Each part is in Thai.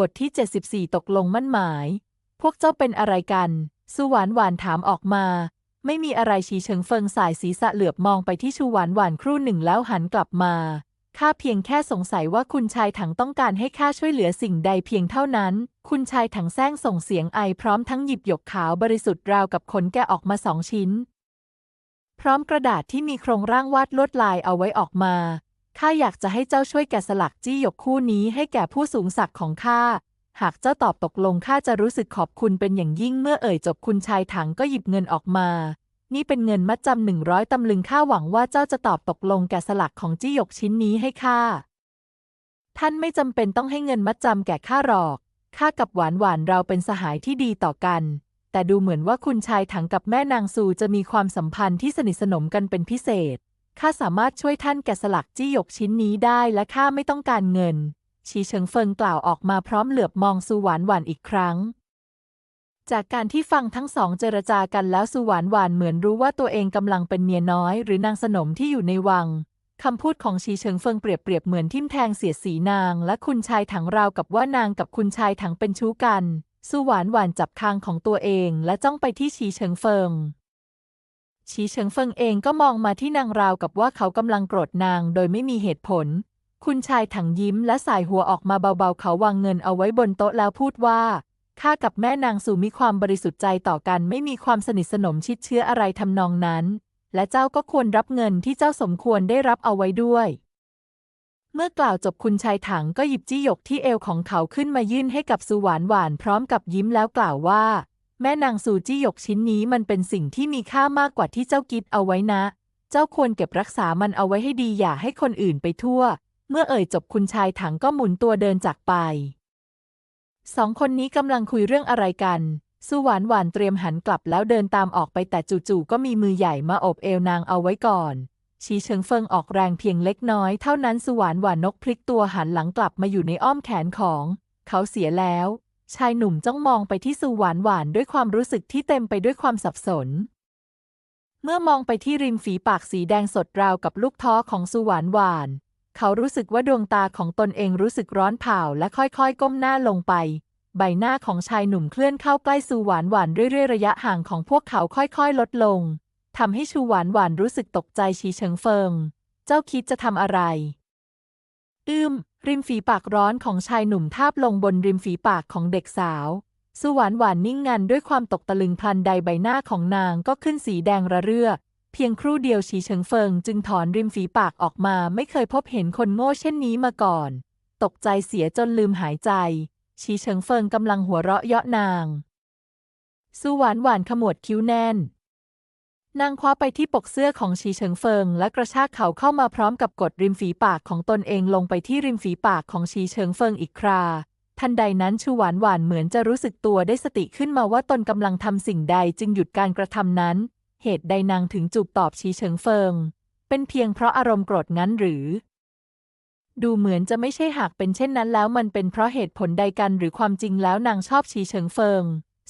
บทที่ 74 ตกลงมั่นหมาย พวกเจ้าเป็นอะไรกัน สุหวานหวานถามออกมา ไม่มีอะไรชีเฉิงเฟิงสายศีรษะเหลือบมองไปที่ชูหวานหวานครู่หนึ่งแล้วหันกลับมา ข้าเพียงแค่สงสัยว่าคุณชายถังต้องการให้ข้าช่วยเหลือสิ่งใดเพียงเท่านั้น คุณชายถังแซงส่งเสียงไอพร้อมทั้งหยิบหยกขาวบริสุทธิ์ราวกับขนแกะออกมาสองชิ้น พร้อมกระดาษที่มีโครงร่างวาดลวดลายเอาไว้ออกมา ข้าอยากจะให้เจ้าช่วยแกะสลักจี้หยกคู่นี้ให้แก่ผู้สูงศักดิ์ของข้า หากเจ้าตอบตกลงข้าจะรู้สึกขอบคุณเป็นอย่างยิ่งเมื่อเอ่ยจบคุณชายถังก็หยิบเงินออกมา นี่เป็นเงินมัดจำหนึ่งร้อยตำลึงข้าหวังว่าเจ้าจะตอบตกลงแกะสลักของจี้หยกชิ้นนี้ให้ข้า ท่านไม่จำเป็นต้องให้เงินมัดจำแก่ข้าหรอก ข้ากับหวานหวานเราเป็นสหายที่ดีต่อกัน แต่ดูเหมือนว่าคุณชายถังกับแม่นางซูจะมีความสัมพันธ์ที่สนิทสนมกันเป็นพิเศษ ข้าสามารถช่วยท่านแกะสลักจี้หยกชิ้นนี้ได้และข้าไม่ต้องการเงิน ชีเฉิงเฟิงกล่าวออกมาพร้อมเหลือบมองซูหวานหวานอีกครั้ง จากการที่ฟังทั้งสองเจรจากันแล้วสุหวานหวานเหมือนรู้ว่าตัวเองกำลังเป็นเมียน้อย หรือนางสนมที่อยู่ในวังคำพูดของชีเฉิงเฟิงเปรียบเปรียบเหมือนทิ่มแทงเสียดสีนาง และคุณชายถังราวกับว่านางกับคุณชายถังเป็นชู้กัน สุหวานหวานจับคางของตัวเองและจ้องไปที่ชีเฉิงเฟิง ชีเฉิงเฟิงเองก็มองมาที่นางราวกับว่าเขากำลังโกรธนางโดยไม่มีเหตุผล คุณชายถังยิ้มและสายหัวออกมาเบาๆ เขาวางเงินเอาไว้บนโต๊ะแล้วพูดว่าข้ากับแม่นางสู่มีความบริสุทธิ์ใจต่อกันไม่มีความสนิทสนมชิดเชื้ออะไรทำนองนั้น และเจ้าก็ควรรับเงินที่เจ้าสมควรได้รับเอาไว้ด้วย เมื่อกล่าวจบคุณชายถังก็หยิบจี้หยกที่เอวของเขาขึ้นมายื่นให้กับสุหวานหวานพร้อมกับยิ้มแล้วกล่าวว่า แม่นางสู่จี้หยกชิ้นนี้มันเป็นสิ่งที่มีค่ามากกว่าที่เจ้าคิดเอาไว้นะ เจ้าควรเก็บรักษามันเอาไว้ให้ดีอย่าให้คนอื่นไปทั่ว เมื่อเอ่ยจบคุณชายถังก็หมุนตัวเดินจากไป สองคนนี้กำลังคุยเรื่องอะไรกัน สุหวานหวานเตรียมหันกลับแล้วเดินตามออกไปแต่จู่ๆก็มีมือใหญ่มาอบเอวนางเอาไว้ก่อน ชีเฉิงเฟิงออกแรงเพียงเล็กน้อยเท่านั้นสุหวานหวานนกพลิกตัวหันหลังกลับมาอยู่ในอ้อมแขนของ เขาเสียแล้ว ชายหนุ่มจ้องมองไปที่สุหวานหวานด้วยความรู้สึกที่เต็มไปด้วยความสับสน เมื่อมองไปที่ริมฝีปากสีแดงสดราวกับลูกท้อของสุหวานหวาน เขารู้สึกว่าดวงตาของตนเองรู้สึกร้อนเผาและค่อยๆ ก้มหน้าลงไป ใบหน้าของชายหนุ่มเคลื่อนเข้าใกล้สูหวานหวานเรื่อยๆ ระยะห่างของพวกเขาค่อยๆ ลดลงทำให้ชูหวานหวานรู้สึกตกใจชีเฉิงเฟิง เจ้าคิดจะทำอะไร อืม ริมฝีปากร้อนของชายหนุ่มทาบลงบนริมฝีปากของเด็กสาว สุหวานหวานนิ่งงันด้วยความตกตะลึงพลันใดใบหน้าของนางก็ขึ้นสีแดงระเรื่อ เพียงครู่เดียวชีเฉิงเฟิงจึงถอนริมฝีปากออกมาไม่เคยพบเห็นคนโง่เช่นนี้มาก่อน ตกใจเสียจนลืมหายใจชีเฉิงเฟิงกำลังหัวเราะเยาะนาง สุหวานหวานขมวดคิ้วแน่น นางคว้าไปที่ปกเสื้อของชีเฉิงเฟิง และกระชากเขาเข้ามาพร้อมกับกดริมฝีปากของตนเองลงไปที่ริมฝีปากของชีเฉิงเฟิงอีกครา ทันใดนั้นชูหวานหวานเหมือนจะรู้สึกตัวได้สติขึ้นมาว่าตนกำลังทำสิ่งใดจึงหยุดการกระทำนั้น เหตุใดนางถึงจูบตอบชีเฉิงเฟิง เป็นเพียงเพราะอารมณ์โกรธงั้นหรือ ดูเหมือนจะไม่ใช่หากเป็นเช่นนั้นแล้วมันเป็นเพราะเหตุผลใดกันหรือความจริงแล้วนางชอบชีเฉิงเฟิง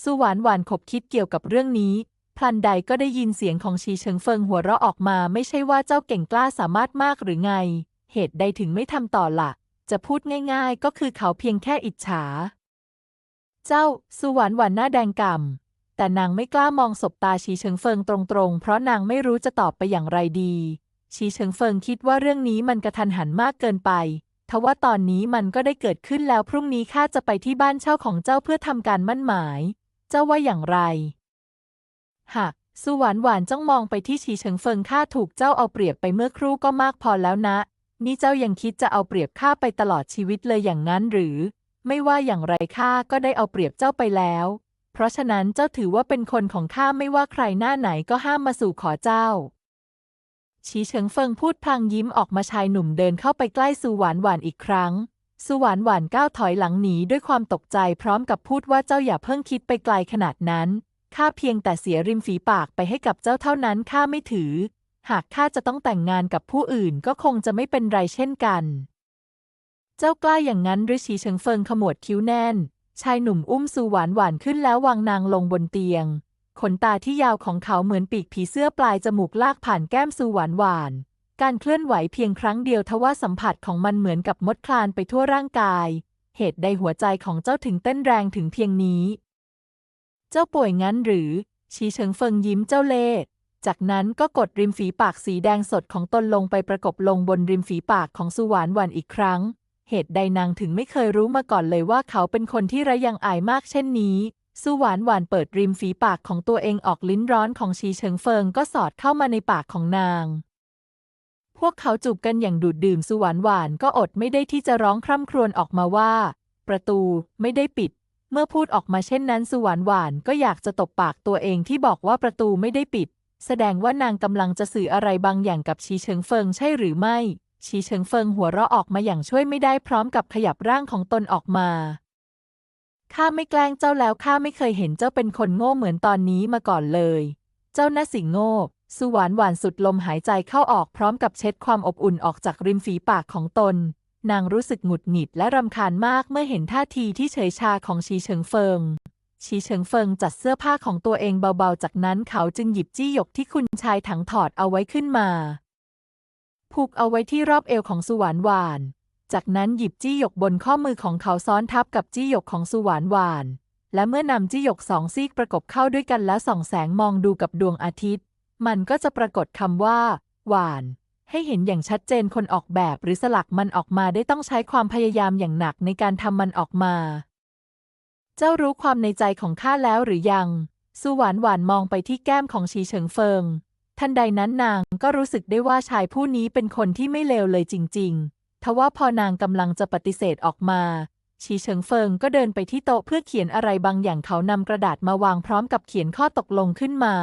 สุหวานหวานขบคิดเกี่ยวกับเรื่องนี้ พลันใดก็ได้ยินเสียงของชีเฉิงเฟิงหัวเราะออกมาไม่ใช่ว่าเจ้าเก่งกล้าสามารถมากหรือไง เหตุใดถึงไม่ทำต่อละ่ะ จะพูดง่าย ๆ ก็คือเขาเพียงแค่อิจฉา เจ้าสุหวานหวานหน้าแดงก่ำแต่นางไม่กล้ามองสบตาชีเฉิงเฟิงตรงๆ เพราะนางไม่รู้จะตอบไปอย่างไรดี ชีเฉิงเฟิงคิดว่าเรื่องนี้มันกระทันหันมากเกินไปทว่าตอนนี้มันก็ได้เกิดขึ้นแล้วพรุ่งนี้ข้าจะไปที่บ้านเช่าของเจ้าเพื่อทำการมั่นหมาย เจ้าว่าอย่างไร หากสุหวานหวานจ้องมองไปที่ชีเฉิงเฟิงข้าถูกเจ้าเอาเปรียบไปเมื่อครู่ก็มากพอแล้วนะ นี่เจ้ายังคิดจะเอาเปรียบข้าไปตลอดชีวิตเลยอย่างนั้นหรือ ไม่ว่าอย่างไรข้าก็ได้เอาเปรียบเจ้าไปแล้ว เพราะฉะนั้นเจ้าถือว่าเป็นคนของข้าไม่ว่าใครหน้าไหนก็ห้ามมาสู่ขอเจ้า ชีเฉิงเฟิงพูดพลางยิ้มออกมาชายหนุ่มเดินเข้าไปใกล้สุหวานหวานอีกครั้งสุหวานหวานก้าวถอยหลังหนีด้วยความตกใจพร้อมกับพูดว่าเจ้าอย่าเพิ่งคิดไปไกลขนาดนั้น ข้าเพียงแต่เสียริมฝีปากไปให้กับเจ้าเท่านั้นข้าไม่ถือ หากข้าจะต้องแต่งงานกับผู้อื่นก็คงจะไม่เป็นไรเช่นกัน เจ้ากล้าอย่างนั้นหรือชีเฉิงเฟิงขมวดคิ้วแน่น ชายหนุ่มอุ้มสุหวานหวานขึ้นแล้ววางนางลงบนเตียง ขนตาที่ยาวของเขาเหมือนปีกผีเสื้อปลายจมูกลากผ่านแก้มสุหวานหวานการเคลื่อนไหวเพียงครั้งเดียวทว่าสัมผัสของมันเหมือนกับมดคลานไปทั่วร่างกาย เหตุใดหัวใจของเจ้าถึงเต้นแรงถึงเพียงนี้ เจ้าป่วยงั้นหรือ ชีเฉิงเฟิงยิ้มเจ้าเล่ห์จากนั้นก็กดริมฝีปากสีแดงสดของตนลงไปประกบลงบนริมฝีปากของสุหวานหวันอีกครั้ง เหตุใดนางถึงไม่เคยรู้มาก่อนเลยว่าเขาเป็นคนที่ระยังอายมากเช่นนี้ สุหวานหวานเปิดริมฝีปากของตัวเองออกลิ้นร้อนของชีเฉิงเฟิงก็สอดเข้ามาในปากของนาง พวกเขาจูบกันอย่างดูดดื่มสุหวานหวานก็อดไม่ได้ที่จะร้องคร่ำครวญออกมาว่า ประตูไม่ได้ปิด เมื่อพูดออกมาเช่นนั้นสุหวานหวานก็อยากจะตบปากตัวเองที่บอกว่าประตูไม่ได้ปิด แสดงว่านางกำลังจะสื่ออะไรบางอย่างกับชีเฉิงเฟิงใช่หรือไม่ชีเฉิงเฟิงหัวเราะออกมาอย่างช่วยไม่ได้พร้อมกับขยับร่างของตนออกมาข้าไม่แกล้งเจ้าแล้วข้าไม่เคยเห็นเจ้าเป็นคนโง่เหมือนตอนนี้มาก่อนเลย เจ้าน่าสิงโง่สุหวานหวานสุดลมหายใจเข้าออกพร้อมกับเช็ดความอบอุ่นออกจากริมฝีปากของตน นางรู้สึกหงุดหงิดและรำคาญมากเมื่อเห็นท่าทีที่เฉยชาของชีเฉิงเฟิง ชีเฉิงเฟิงจัดเสื้อผ้าของตัวเองเบาๆ จากนั้นเขาจึงหยิบจี้หยกที่คุณชายถังถอดเอาไว้ขึ้นมา ผูกเอาไว้ที่รอบเอวของสุหวานหวาน จากนั้นหยิบจี้หยกบนข้อมือของเขาซ้อนทับกับจี้หยกของสุหวานหวาน และเมื่อนำจี้หยกสองซีกประกบเข้าด้วยกันแล้วส่องแสงมองดูกับดวงอาทิตย์ มันก็จะปรากฏคำว่า หวาน ให้เห็นอย่างชัดเจนคนออกแบบหรือสลักมันออกมาได้ต้องใช้ความพยายามอย่างหนักในการทำมันออกมา เจ้ารู้ความในใจของข้าแล้วหรือยังสุหวานหวานมองไปที่แก้มของชีเฉิงเฟิง ทันใดนั้นนางก็รู้สึกได้ว่าชายผู้นี้เป็นคนที่ไม่เลวเลยจริง ๆ ทว่าพอนางกำลังจะปฏิเสธออกมา ชีเฉิงเฟิงก็เดินไปที่โต๊ะเพื่อเขียนอะไรบางอย่างเขานำกระดาษมาวางพร้อมกับเขียนข้อตกลงขึ้นมา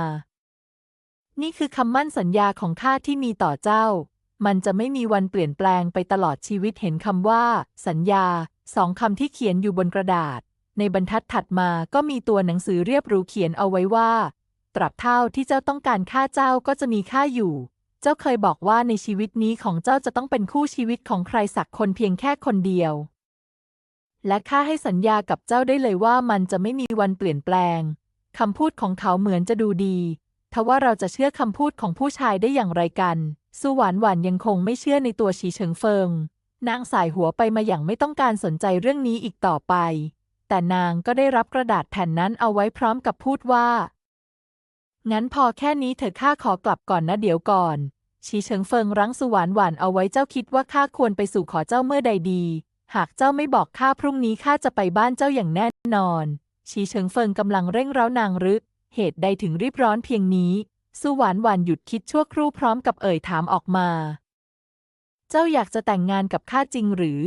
นี่คือคำมั่นสัญญาของข้าที่มีต่อเจ้า มันจะไม่มีวันเปลี่ยนแปลงไปตลอดชีวิตเห็นคำว่า สัญญาสองคำที่เขียนอยู่บนกระดาษ ในบรรทัดถัดมาก็มีตัวหนังสือเรียบรู้เขียนเอาไว้ว่า ตราบเท่าที่เจ้าต้องการข้าเจ้าก็จะมีข้าอยู่ เจ้าเคยบอกว่าในชีวิตนี้ของเจ้าจะต้องเป็นคู่ชีวิตของใครสักคนเพียงแค่คนเดียว และข้าให้สัญญากับเจ้าได้เลยว่ามันจะไม่มีวันเปลี่ยนแปลงคำพูดของเขาเหมือนจะดูดี ทว่าเราจะเชื่อคำพูดของผู้ชายได้อย่างไรกัน สุหวานหวานยังคงไม่เชื่อในตัวชีเฉิงเฟิง นางสายหัวไปมาอย่างไม่ต้องการสนใจเรื่องนี้อีกต่อไป แต่นางก็ได้รับกระดาษแผ่นนั้นเอาไว้พร้อมกับพูดว่า งั้นพอแค่นี้เถอะข้าขอกลับก่อนนะเดี๋ยวก่อน ชีเฉิงเฟิงรั้งสุหวานหวานเอาไว้เจ้าคิดว่าข้าควรไปสู่ขอเจ้าเมื่อใดดี หากเจ้าไม่บอกข้าพรุ่งนี้ข้าจะไปบ้านเจ้าอย่างแน่นอนชีเฉิงเฟิงกำลังเร่งเร้านางรึ เหตุใดถึงรีบร้อนเพียงนี้ สุวานหวานหยุดคิดชั่วครู่พร้อมกับเอ่ยถามออกมา เจ้าอยากจะแต่งงานกับข้าจริงหรือ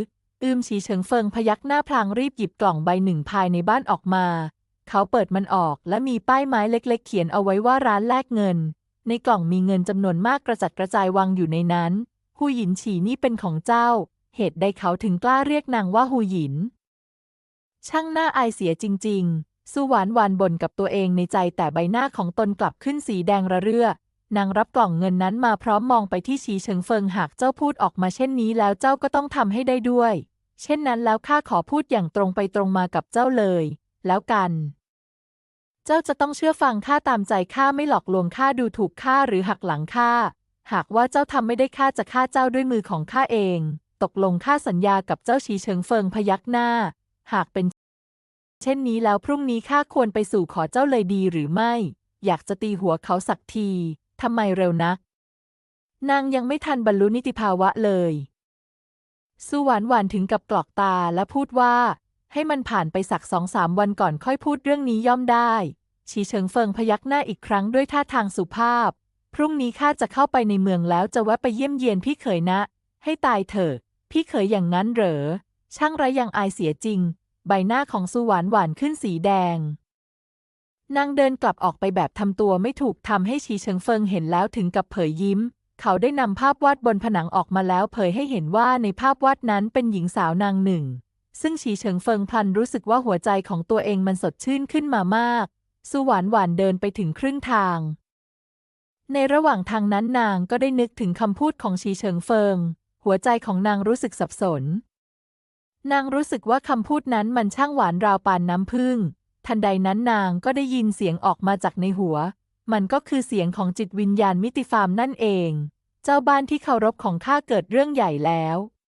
อืมชีเฉิงเฟิงพยักหน้าพลางรีบหยิบกล่องใบหนึ่งภายในบ้านออกมา เขาเปิดมันออกและมีป้ายไม้เล็ก ๆ เขียนเอาไว้ว่าร้านแลกเงิน ในกล่องมีเงินจำนวนมากกระจัดกระจายวางอยู่ในนั้นหูหยินฉีนี่เป็นของเจ้า เหตุใดเขาถึงกล้าเรียกนางว่าหูหยิน ช่างน่าอายเสียจริง ๆ สุหวานหวานบ่นกับตัวเองในใจแต่ใบหน้าของตนกลับขึ้นสีแดงระเรื่อ นางรับกล่องเงินนั้นมาพร้อมมองไปที่ชีเฉิงเฟิงหากเจ้าพูดออกมาเช่นนี้แล้วเจ้าก็ต้องทำให้ได้ด้วย เช่นนั้นแล้วข้าขอพูดอย่างตรงไปตรงมากับเจ้าเลย แล้วกัน เจ้าจะต้องเชื่อฟังข้าตามใจข้าไม่หลอกลวงข้าดูถูกข้าหรือหักหลังข้าหากว่าเจ้าทำไม่ได้ข้าจะฆ่าเจ้าด้วยมือของข้าเอง ตกลงข้าสัญญากับเจ้าชีเฉิงเฟิงพยักหน้า หากเป็น เช่นนี้แล้วพรุ่งนี้ข้าควรไปสู่ขอเจ้าเลยดีหรือไม่ อยากจะตีหัวเขาสักที ทำไมเร็วนัก นางยังไม่ทันบรรลุนิติภาวะเลย สุหวานหวานถึงกับกรอกตาและพูดว่า ให้มันผ่านไปสักสองสามวันก่อนค่อยพูดเรื่องนี้ย่อมได้ ชีเฉิงเฟิงพยักหน้าอีกครั้งด้วยท่าทางสุภาพ พรุ่งนี้ข้าจะเข้าไปในเมืองแล้วจะแวะไปเยี่ยมเยียนพี่เขยนะ ให้ตายเถอะ พี่เขยอย่างนั้นเหรอ ช่างไรยังอายเสียจริง ใบหน้าของสุหวานหวานขึ้นสีแดง นางเดินกลับออกไปแบบทำตัวไม่ถูกทำให้ชีเฉิงเฟิงเห็นแล้วถึงกับเผยยิ้ม เขาได้นำภาพวาดบนผนังออกมาแล้วเผยให้เห็นว่าในภาพวาดนั้นเป็นหญิงสาวนางหนึ่ง ซึ่งชีเฉิงเฟิงพลันรู้สึกว่าหัวใจของตัวเองมันสดชื่นขึ้นมามาก สุหวานหวานเดินไปถึงครึ่งทาง ในระหว่างทางนั้นนางก็ได้นึกถึงคำพูดของชีเฉิงเฟิง หัวใจของนางรู้สึกสับสน นางรู้สึกว่าคำพูดนั้นมันช่างหวานราวปานน้ำพึ่ง ทันใดนั้นนางก็ได้ยินเสียงออกมาจากในหัว มันก็คือเสียงของจิตวิญญาณมิติฟาร์มนั่นเอง เจ้าบ้านที่เคารพของข้าเกิดเรื่องใหญ่แล้ว